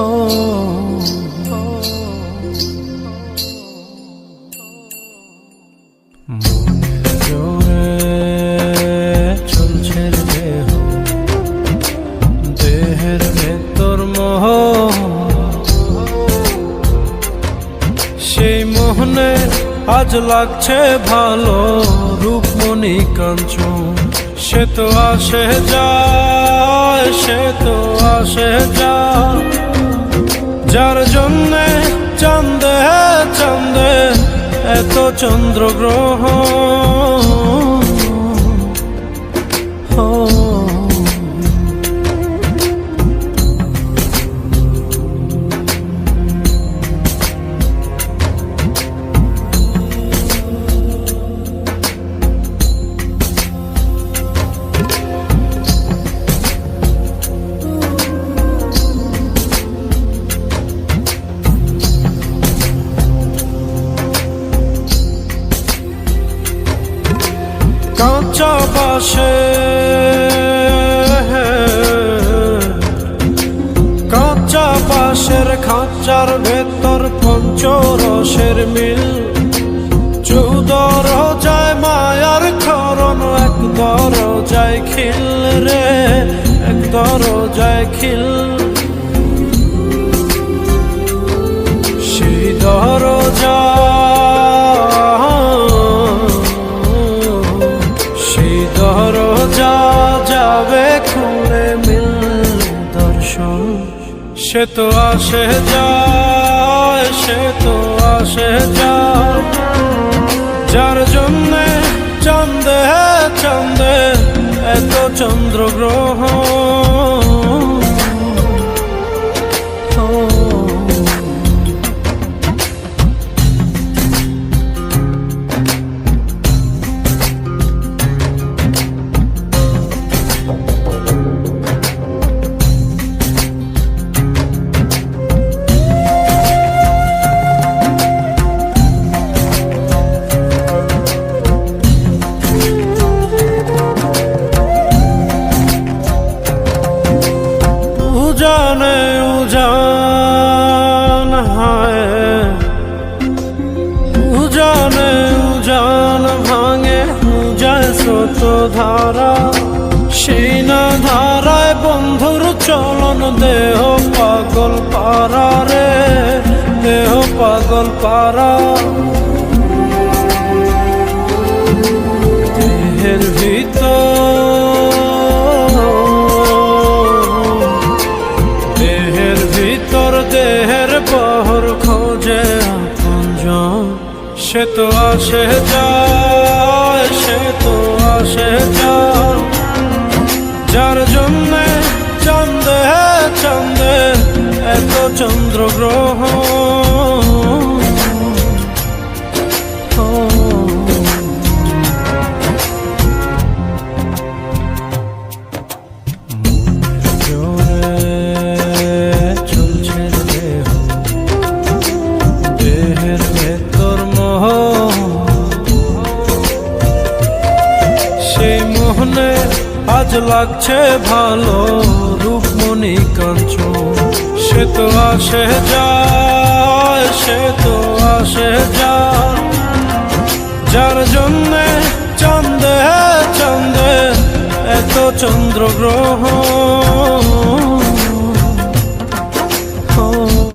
চন্দ্রগ্রহ জোরে চলছে দেহ দেহের ভেতর মোহ সেই মোহনে আজ লাগছে ভালো রূপমণি কাঞ্চন সে তো আসে যায় সে তো আসে যায় যার জন্যে চাঁদে চাঁদে এত চন্দ্রগ্রহ কাঁচা বাসে কাঁচা বাসের খাঁচার ভেতর পঞ্চরসের মিল। চৌদর যায় মায়ার খরণ এক দর যায় খিল রে এক দর যায় খিল দরজা যাবে খুলে মিল দর্শন। সে তো আসে যায়, সে তো আসে যায়। যার জন্যে চন্দে চন্দে এত চন্দ্রগ্রহ স্রোত ধারা, সেই না ধারায় বন্ধুর চলন দেহ পাগল পারা রে, দেহ পাগল পারা দেহের ভিতর দেহের ভিতর, দেহের পহর খোঁজে সে তো আসে যায় যায় যার জন্যে চন্দে চন্দে এত চন্দ্রগ্রহ আজ লাগছে ভালো রূপমণি কাঞ্চন সে তো আসে যায়, সে তো আসে যায়। যার জন্যে চন্দে চন্দে এত চন্দ্রগ্রহ